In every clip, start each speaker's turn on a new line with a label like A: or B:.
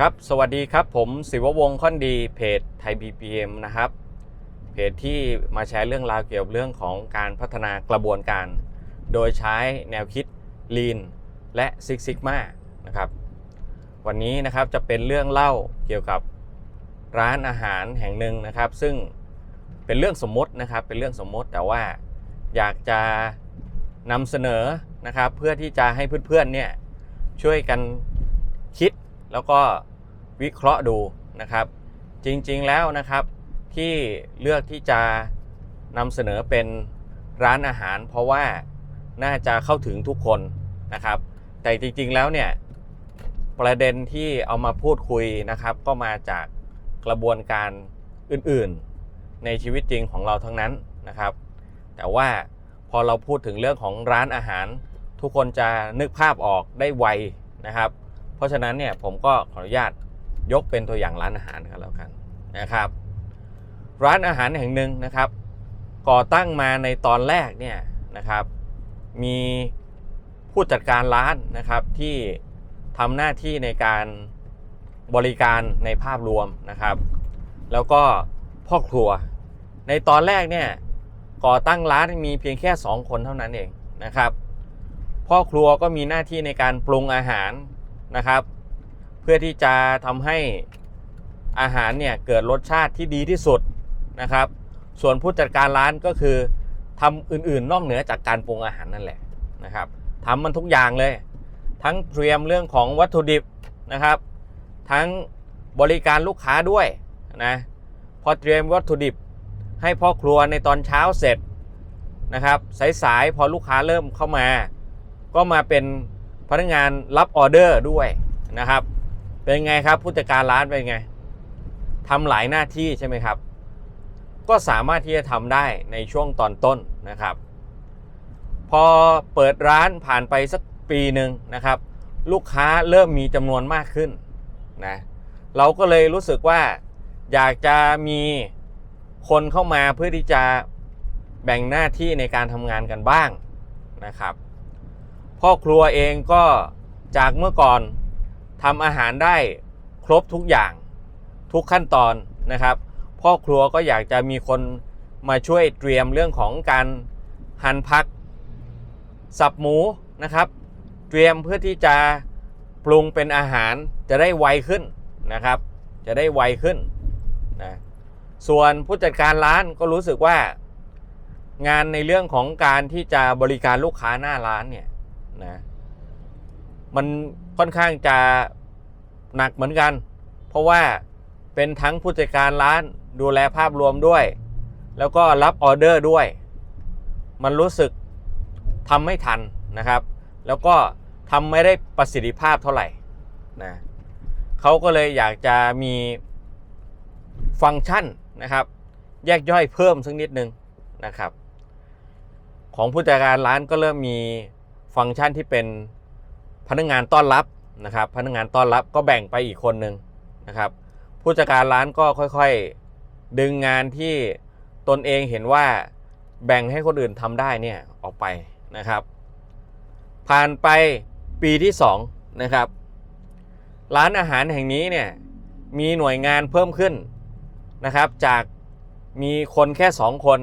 A: ครับสวัสดีครับผมศิววงศ์ค่อนดีเพจไทย BPM นะครับ เพจที่มาแชร์เรื่องราวเกี่ยวกับเรื่องของการพัฒนากระบวนการ โดยใช้แนวคิด Lean และ Six Sigma นะครับ วันนี้นะครับจะเป็นเรื่องเล่าเกี่ยวกับร้านอาหารแห่งหนึ่งนะครับ ซึ่งเป็นเรื่องสมมตินะครับเป็นเรื่องสมมติแต่ว่าอยากจะนำเสนอนะครับเพื่อที่จะให้เพื่อนๆเนี่ยช่วยกันคิด แล้วก็วิเคราะห์ดูนะครับ จริงๆแล้วนะครับที่เลือกที่จะนำเสนอเป็นร้านอาหาร เพราะว่าน่าจะเข้าถึงทุกคนนะครับ แต่จริงๆแล้วเนี่ยประเด็นที่เอามาพูดคุยนะครับ ก็มาจากกระบวนการอื่นๆ ในชีวิตจริงของเราทั้งนั้นนะครับ แต่ว่าพอเราพูดถึงเรื่องของร้านอาหาร ทุกคนจะนึกภาพออกได้ไวนะครับ ราะฉะนั้นเนี่ยผมก็ขออนุญาตยกเป็นตัวอย่างร้านอาหารกันแล้วกันนะครับ ร้านอาหารแห่งหนึ่งนะครับ ก่อตั้งมาในตอนแรกเนี่ยนะครับ มีผู้จัดการร้านนะครับที่ทำหน้าที่ในการบริการในภาพรวมนะครับ แล้วก็พ่อครัว ในตอนแรกเนี่ยก่อตั้งร้านมีเพียงแค่ 2 คนเท่านั้นเองนะครับ พ่อครัวก็มีหน้าที่ในการปรุงอาหาร นะครับ เพื่อที่จะทำให้อาหารเนี่ยเกิดรสชาติที่ดีที่สุดนะครับ ส่วนผู้จัดการร้านก็คือทำอื่นๆ นอกเหนือจากการปรุงอาหารนั่นแหละนะครับทำมันทุกอย่างเลย ทั้งเตรียมเรื่องของวัตถุดิบนะครับ ทั้งบริการลูกค้าด้วยนะพอเตรียมวัตถุดิบให้พ่อครัวในตอนเช้าเสร็จนะครับสายๆพอลูกค้าเริ่มเข้ามา ก็มาเป็น พนักงานรับออเดอร์ด้วยนะครับ เป็นไงครับผู้จัดการร้านเป็นไงทำหลายหน้าที่ใช่ไหมครับ ก็สามารถที่จะทำได้ในช่วงตอนต้นนะครับ พอเปิดร้านผ่านไปสักปีหนึ่งนะครับ ลูกค้าเริ่มมีจำนวนมากขึ้นนะเราก็เลยรู้สึกว่าอยากจะมีคนเข้ามาเพื่อที่จะแบ่งหน้าที่ในการทำงานกันบ้างนะครับ พ่อครัวเองก็จากเมื่อก่อนทำอาหารได้ครบทุกอย่างทุกขั้นตอนนะครับ พ่อครัวก็อยากจะมีคนมาช่วยเตรียมเรื่องของการหั่นผัก สับหมูนะครับ เตรียมเพื่อที่จะปรุงเป็นอาหารจะได้ไวขึ้นนะครับ จะได้ไวขึ้นนะส่วนผู้จัดการร้านก็รู้สึกว่า งานในเรื่องของการที่จะบริการลูกค้าหน้าร้านเนี่ย นะมันค่อนข้างจะหนักเหมือนกัน เพราะว่าเป็นทั้งผู้จัดการร้านดูแลภาพรวมด้วย แล้วก็รับออเดอร์ด้วย มันรู้สึกทำไม่ทันนะครับ แล้วก็ทำไม่ได้ประสิทธิภาพเท่าไหร่นะเขาก็เลยอยากจะมีฟังก์ชันนะครับ แยกย่อยเพิ่มสักนิดนึงนะครับ ของผู้จัดการร้านก็เริ่มมี ฟังก์ชันที่เป็นพนักงานต้อนรับนะครับ พนักงานต้อนรับก็แบ่งไปอีกคนหนึ่งนะครับ ผู้จัดการร้านก็ค่อยๆ ดึงงานที่ตนเองเห็นว่าแบ่งให้คนอื่นทำได้เนี่ยออกไปนะครับ ผ่านไปปีที่2นะครับ ร้านอาหารแห่งนี้เนี่ยมีหน่วยงานเพิ่มขึ้นนะครับ จากมีคนแค่ 2 คน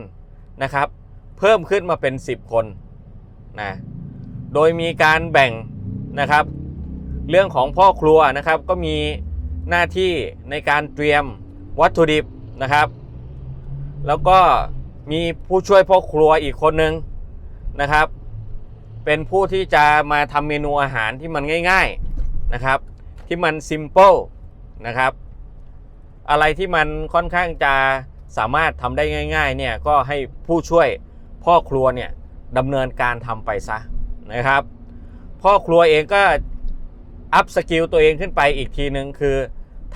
A: นะครับ เพิ่มขึ้นมาเป็น 10 คนนะ โดยมีการแบ่งนะครับ เรื่องของพ่อครัวนะครับก็มีหน้าที่ในการเตรียมวัตถุดิบนะครับ แล้วก็มีผู้ช่วยพ่อครัวอีกคนนึงนะครับ เป็นผู้ที่จะมาทำเมนูอาหารที่มันง่าย ๆนะครับ ที่มัน simple นะครับอะไรที่มันค่อนข้างจะสามารถทำได้ง่าย ๆ เนี่ยก็ให้ผู้ช่วยพ่อครัวเนี่ยดำเนินการทำไปซะ นะครับ พ่อครัวเองก็อัพสกิลตัวเองขึ้นไปอีกทีหนึ่งคือ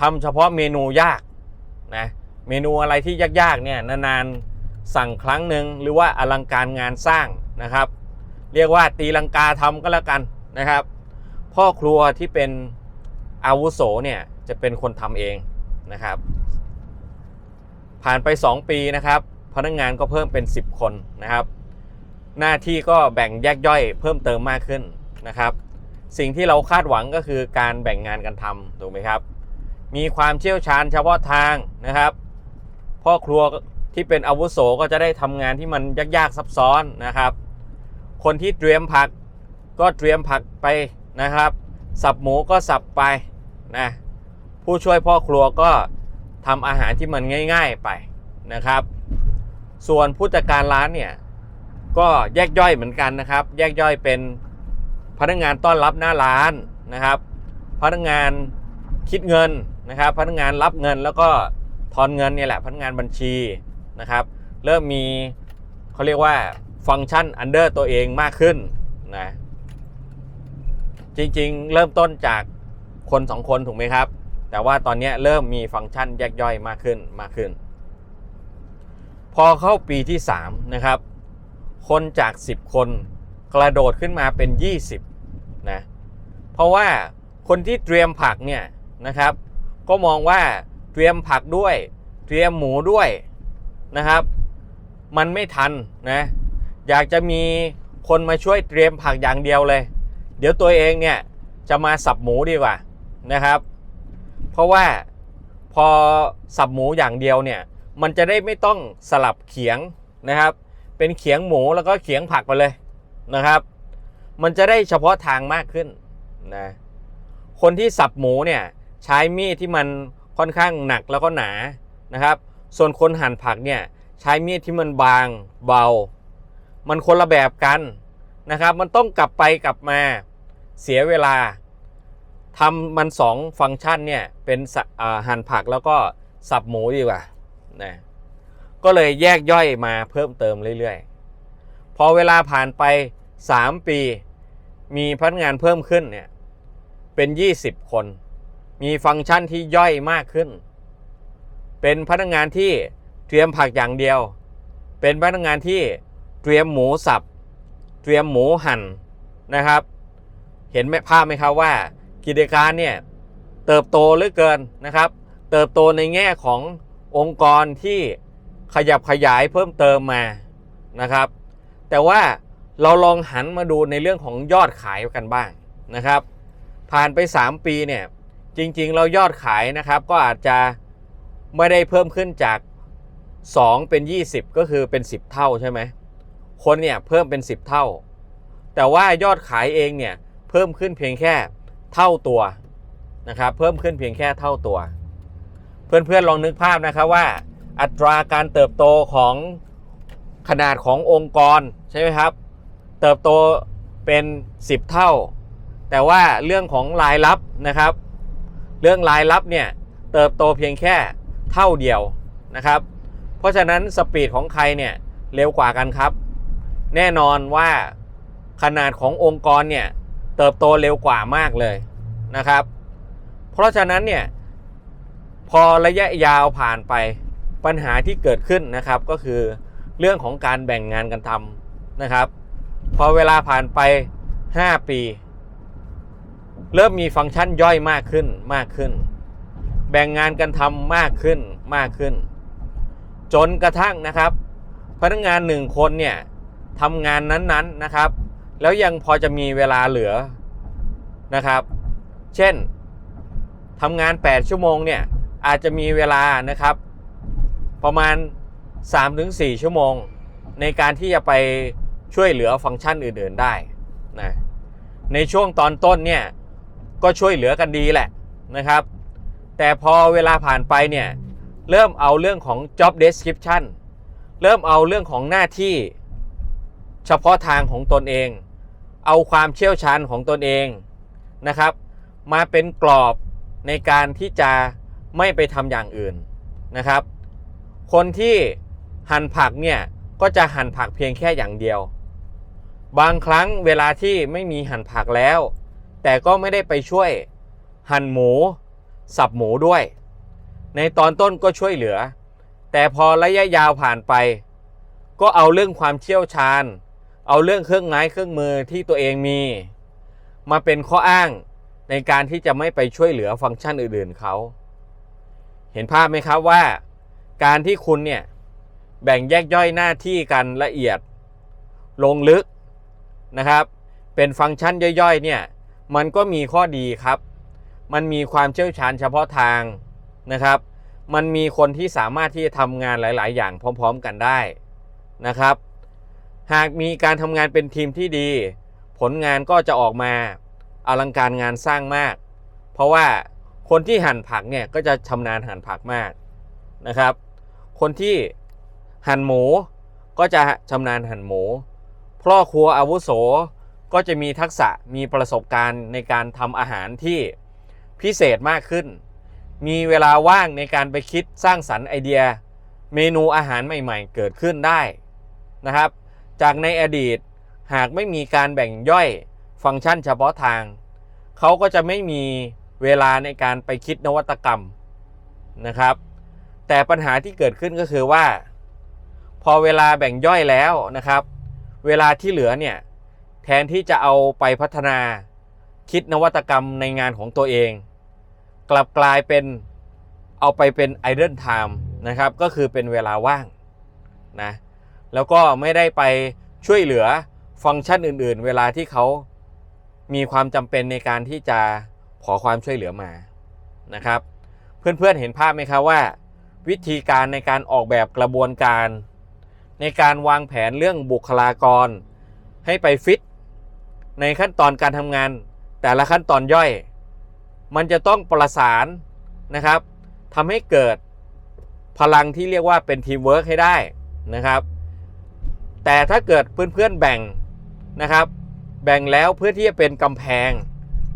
A: ทำเฉพาะเมนูยากนะเมนูอะไรที่ยากๆเนี่ยนานๆสั่งครั้งหนึ่งหรือว่าอลังการงานสร้างนะครับ เรียกว่าตีลังกาทำก็แล้วกันนะครับ พ่อครัวที่เป็นอาวุโสเนี่ยจะเป็นคนทำเองนะครับ ผ่านไป 2 ปีนะครับพนักงงานก็เพิ่มเป็น 10 คนนะครับ หน้าที่ก็แบ่งแยกย่อยเพิ่มเติมมากขึ้นนะครับ สิ่งที่เราคาดหวังก็คือการแบ่งงานกันทำถูกไหมครับ มีความเชี่ยวชาญเฉพาะทางนะครับ พ่อครัวที่เป็นอาวุโสก็จะได้ทำงานที่มันยากๆซับซ้อนนะครับ คนที่เตรียมผักก็เตรียมผักไปนะครับ สับหมูก็สับไปนะผู้ช่วยพ่อครัวก็ทำอาหารที่มันง่าย ๆไปนะครับ ส่วนผู้จัดการร้านเนี่ย ก็แยกย่อยเหมือนกันนะครับ แยกย่อยเป็นพนักงานต้อนรับหน้าร้านนะครับ พนักงานคิดเงินนะครับ พนักงานรับเงินแล้วก็ทอนเงินเนี่ยแหละพนักงานบัญชีนะครับ เริ่มมีเขาเรียกว่าฟังก์ชันอันเดอร์ตัวเองมากขึ้นนะจริงๆ เริ่มต้นจากคนสองคนถูกไหมครับ แต่ว่าตอนนี้เริ่มมีฟังก์ชันแยกย่อยมากขึ้นมากขึ้น พอเข้าปีที่ 3 นะครับ คนจาก 10 คนกระโดดขึ้นมาเป็น 20นะเพราะว่าคนที่เตรียมผักเนี่ยนะครับ ก็มองว่าเตรียมผักด้วยเตรียมหมูด้วยนะครับ มันไม่ทันนะอยากจะมีคนมาช่วยเตรียมผักอย่างเดียวเลย เดี๋ยวตัวเองเนี่ยจะมาสับหมูดีกว่านะครับ เพราะว่าพอสับหมูอย่างเดียวเนี่ยมันจะได้ไม่ต้องสลับเขียงนะครับ เป็นเขียงหมูแล้วก็เขียงผักไปเลยนะครับ มันจะได้เฉพาะทางมากขึ้นนะคนที่สับหมูเนี่ยใช้มีดที่มันค่อนข้างหนักแล้วก็หนานะครับ ส่วนคนหั่นผักเนี่ยใช้มีดที่มันบางเบา มันคนละแบบกันนะครับ มันต้องกลับไปกลับมาเสียเวลาทำมันสองฟังก์ชันเนี่ยเป็นหั่นผักแล้วก็สับหมูดีกว่านะ ก็เลยแยกย่อยมาเพิ่มเติมเรื่อยๆ พอเวลาผ่านไป 3 ปี มีพนักงานเพิ่มขึ้นเนี่ยเป็น 20 คน มีฟังก์ชันที่ย่อยมากขึ้น เป็นพนักงานที่เตรียมผักอย่างเดียว เป็นพนักงานที่เตรียมหมูสับ เตรียมหมูหั่นนะครับ เห็นไหมภาพไหมครับว่ากิจการเนี่ยเติบโตเหลือเกินนะครับ เติบโตในแง่ขององค์กรที่ ขยับขยายเพิ่มเติมมานะครับ แต่ว่าเราลองหันมาดูในเรื่องของยอดขายกันบ้างนะครับ ผ่านไป 3 ปีเนี่ยจริงๆ เรายอดขายนะครับก็อาจจะไม่ได้เพิ่มขึ้นจาก 2 เป็น 20 ก็คือเป็น 10 เท่าใช่ไหมคนเนี่ยเพิ่มเป็น 10 เท่า แต่ว่ายอดขายเองเนี่ยเพิ่มขึ้นเพียงแค่เท่าตัวนะครับเพิ่มขึ้นเพียงแค่เท่าตัว เพื่อนๆลองนึกภาพนะครับว่า อัตราการเติบโตของขนาดขององค์กรใช่ไหมครับ เติบโตเป็น 10 เท่า แต่ว่าเรื่องของรายรับนะครับ เรื่องรายรับเนี่ยเติบโตเพียงแค่เท่าเดียวนะครับ เพราะฉะนั้นสปีดของใครเนี่ยเร็วกว่ากันครับ แน่นอนว่าขนาดขององค์กรเนี่ยเติบโตเร็วกว่ามากเลยนะครับ เพราะฉะนั้นเนี่ยพอระยะยาวผ่านไป ปัญหาที่เกิดขึ้นนะครับก็คือเรื่องของการแบ่งงานกันทำนะครับ พอเวลาผ่านไป 5 ปี เริ่มมีฟังก์ชันย่อยมากขึ้นมากขึ้น แบ่งงานกันทำมากขึ้นมากขึ้น จนกระทั่งนะครับ พนักงานหนึ่งคนเนี่ยทำงานนั้นๆนะครับ แล้วยังพอจะมีเวลาเหลือนะครับ เช่นทำงาน 8 ชั่วโมงเนี่ยอาจจะมีเวลานะครับ ประมาณ 3-4 ชั่วโมง ในการที่จะไปช่วยเหลือฟังก์ชันอื่นๆได้นะในช่วงตอนต้นเนี่ยก็ช่วยเหลือกันดีแหละนะครับ แต่พอเวลาผ่านไปเนี่ยเริ่มเอาเรื่องของ job description เริ่มเอาเรื่องของหน้าที่เฉพาะทางของตนเอง เอาความเชี่ยวชาญของตนเองนะครับ มาเป็นกรอบในการที่จะไม่ไปทำอย่างอื่นนะครับ คนที่หั่นผักเนี่ยก็จะหั่นผักเพียงแค่อย่างเดียว บางครั้งเวลาที่ไม่มีหั่นผักแล้ว แต่ก็ไม่ได้ไปช่วยหั่นหมู สับหมูด้วย ในตอนต้นก็ช่วยเหลือ แต่พอระยะยาวผ่านไป ก็เอาเรื่องความเชี่ยวชาญ เอาเรื่องเครื่องไม้เครื่องมือที่ตัวเองมี มาเป็นข้ออ้างในการที่จะไม่ไปช่วยเหลือฟังก์ชันอื่นๆเขา เห็นภาพไหมครับว่า การที่คุณเนี่ยแบ่งแยกย่อยหน้าที่กันละเอียดลงลึกนะครับ เป็นฟังก์ชันย่อยๆเนี่ยมันก็มีข้อดีครับ มันมีความเชี่ยวชาญเฉพาะทางนะครับ มันมีคนที่สามารถที่จะทำงานหลาย ๆ อย่างพร้อม ๆ กันได้นะครับ หากมีการทำงานเป็นทีมที่ดี ผลงานก็จะออกมาอลังการงานสร้างมาก เพราะว่าคนที่หั่นผักเนี่ยก็จะชำนาญหั่นผักมากนะครับ คนที่หั่นหมูก็จะชำนาญหั่นหมูพ่อครัวอาวุโสก็จะมีทักษะมีประสบการณ์ในการทำอาหารที่พิเศษมากขึ้น มีเวลาว่างในการไปคิดสร้างสรรค์ไอเดีย เมนูอาหารใหม่ๆ เกิดขึ้นได้นะครับ จากในอดีตหากไม่มีการแบ่งย่อยฟังก์ชันเฉพาะทาง เขาก็จะไม่มีเวลาในการไปคิดนวัตกรรมนะครับ แต่ปัญหาที่เกิดขึ้นก็คือว่า พอเวลาแบ่งย่อยแล้วนะครับ เวลาที่เหลือเนี่ยแทนที่จะเอาไปพัฒนาคิดนวัตกรรมในงานของตัวเอง กลับกลายเป็นเอาไปเป็นไอเดนไทม์นะครับ ก็คือเป็นเวลาว่างนะแล้วก็ไม่ได้ไปช่วยเหลือฟังก์ชันอื่นๆ เวลาที่เขามีความจำเป็นในการที่จะขอความช่วยเหลือมานะครับ เพื่อนๆเห็นภาพไหมครับว่า วิธีการในการออกแบบกระบวนการ ในการวางแผนเรื่องบุคลากร ให้ไปฟิต ในขั้นตอนการทำงาน แต่ละขั้นตอนย่อย มันจะต้องประสานนะครับทำให้เกิดพลังที่เรียกว่าเป็นทีมเวิร์กให้ได้นะครับ แต่ถ้าเกิดเพื่อนๆแบ่งนะครับ แบ่งแล้วเพื่อที่จะเป็นกำแพง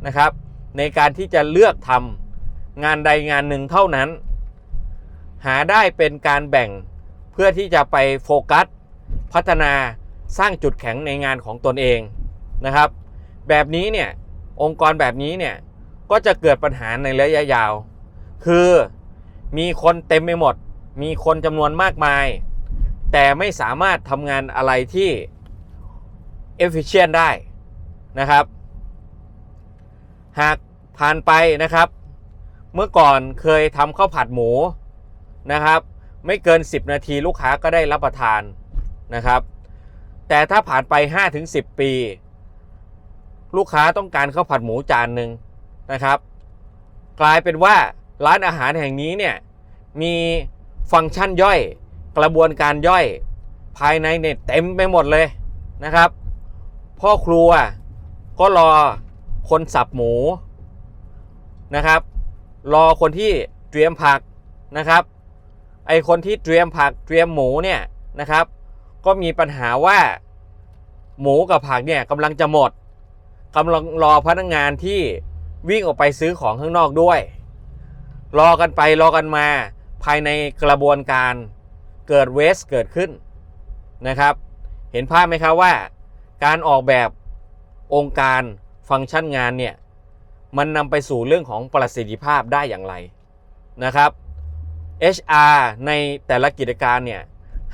A: นะครับ ในการที่จะเลือกทำงานใดงานหนึ่งเท่านั้น หาได้เป็นการแบ่งเพื่อที่จะไปโฟกัส พัฒนาสร้างจุดแข็งในงานของตนเองนะครับ แบบนี้เนี่ยองค์กรแบบนี้เนี่ยก็จะเกิดปัญหาในระยะยาว คือมีคนเต็มไปหมด มีคนจำนวนมากมาย แต่ไม่สามารถทำงานอะไรที่ efficient ได้นะครับ หากผ่านไปนะครับ เมื่อก่อนเคยทำข้าวผัดหมู นะครับ ไม่เกิน 10 นาทีลูกค้าก็ได้รับประทานนะครับ แต่ถ้าผ่านไป 5-10 ปี ลูกค้าต้องการข้าวผัดหมูจานหนึ่งนะครับ กลายเป็นว่าร้านอาหารแห่งนี้เนี่ยมีฟังก์ชันย่อย กระบวนการย่อย ภายในเนี่ยเต็มไปหมดเลยนะครับ พ่อครัวก็รอคนสับหมูนะครับ รอคนที่เตรียมผักนะครับ ไอคนที่เตรียมผักเตรียมหมูเนี่ยนะครับ ก็มีปัญหาว่า หมูกับผักเนี่ยกำลังจะหมดกำลังรอพนักงานที่วิ่งออกไปซื้อของข้างนอกด้วย รอกันไปรอกันมาภายในกระบวนการเกิดเวสเกิดขึ้นนะครับ เห็นภาพไหมครับว่า การออกแบบองค์การฟังก์ชันงานเนี่ย มันนำไปสู่เรื่องของประสิทธิภาพได้อย่างไรนะครับ HR ในแต่ละกิจการเนี่ย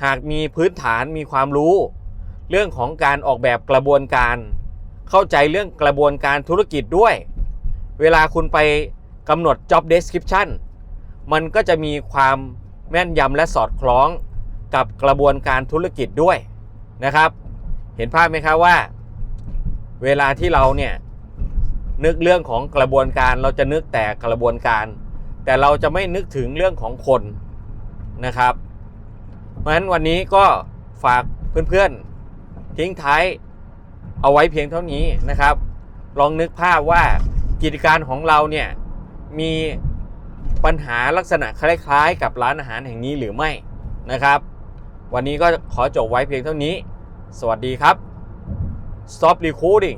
A: หากมีพื้นฐานมีความรู้ เรื่องของการออกแบบกระบวนการ เข้าใจเรื่องกระบวนการธุรกิจด้วย เวลาคุณไปกำหนด job description มันก็จะมีความแม่นยำและสอดคล้องกับกระบวนการธุรกิจด้วยนะครับ เห็นภาพไหมครับว่า เวลาที่เราเนี่ยนึกเรื่องของกระบวนการเราจะนึกแต่กระบวนการ แต่เราจะไม่นึกถึงเรื่องของคนนะครับ เพราะฉะนั้นวันนี้ก็ฝากเพื่อนๆ ทิ้งท้ายเอาไว้เพียงเท่านี้นะครับ ลองนึกภาพว่ากิจการของเราเนี่ยมีปัญหาลักษณะคล้ายๆ กับร้านอาหารแห่งนี้หรือไม่นะครับ วันนี้ก็ขอจบไว้เพียงเท่านี้ สวัสดีครับ Stop Recording